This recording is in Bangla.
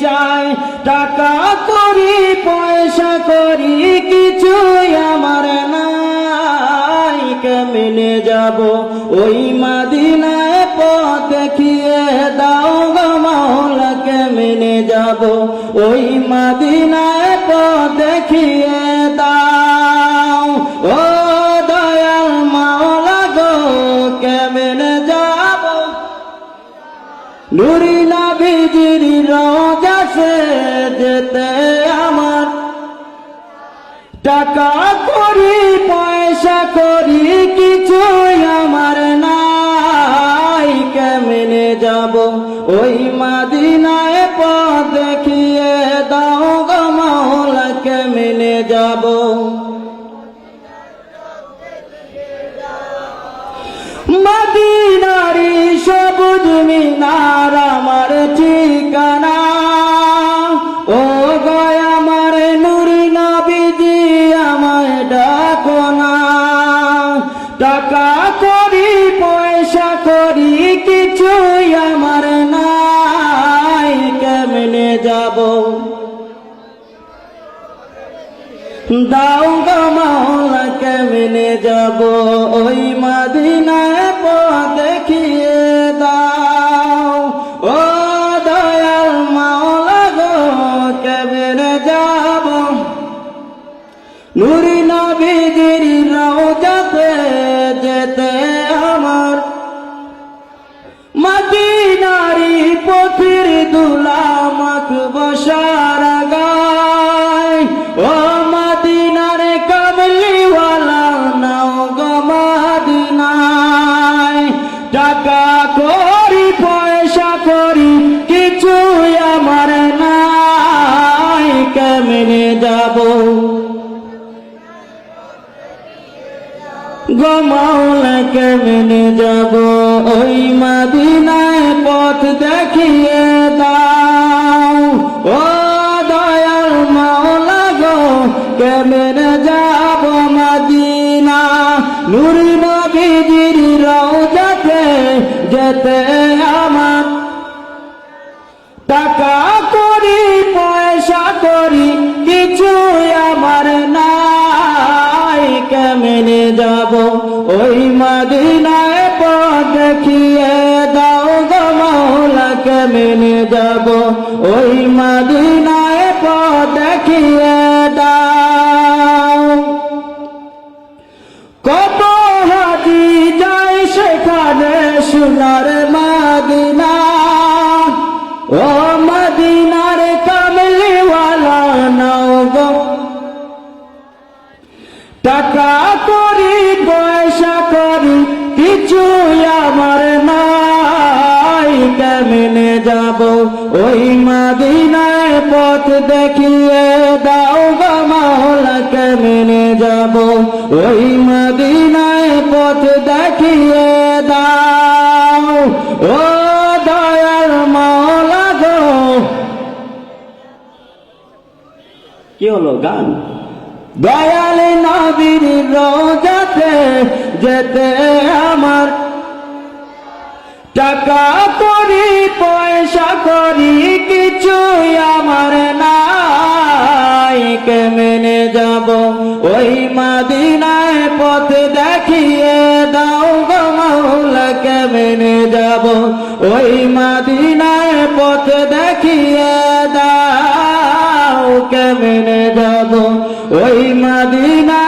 চাই, টাকা করি, পয়সা করি, কিছুই আমার নাই। কেমনে যাব? ওই মাদিনায় পথ দেখিয়ে দাও গো কেমনে যাব? ওই মাদিনায় পথ দেখিয়ে দাও যেতে আমার। টাকা করি, পয়সা করি, কিছুই আমার নাই। কেমনে যাব? ওই মাদিনায় পথ দেখিয়ে দাও গো কেমনে যাব? মাদিনারি সবুজ মিনার আমার ঠিকানা। দাও গো মাওলা, কেমনে যাব? ওই মাদিনায় পথ দেখিয়ে দাও। ও দয়াল মাওলা গো, কেমনে যাব? নুরি নবীজির রওজাতে যেতে আমার মদিনারি পথির দুলা মাখ বসার গমাওলা কেমনে যাব? ওই মাদিনায় পথ দেখিয়ে দাও। ও দয়াল মাওলা গো, কেমনে যাব মাদিনা? নুরি নবীজির রওজাতে যেতে আমার টাকা যাব। ওই মদিনায় পথ দেখিয়ে দাও গো মৌলা কেমনে যাব। ওই মদিনায় পথ দেখিয়ে দাও। কত হাজি যায় সেখানে সোনার মাদিনা। ওই মাদিনায় পথ দেখিয়ে দাও গো মাওলা, কেমনে যাব? ওই মাদিনায় পথ দেখিয়ে দাও, ও দয়াল মাওলা গো। কি হলো গান? দয়াল নবীর রোজাতে যেতে আমার টাকা করি পয়সা করি কিছু আমার নাই। কেমনে যাব? ওই মাদিনায় পথ দেখিয়ে দাও গো মাওলা, কেমনে যাব? ওই মাদিনায় পথ দেখিয়ে দাও, কেমনে যাব? ওই দেখিয়ে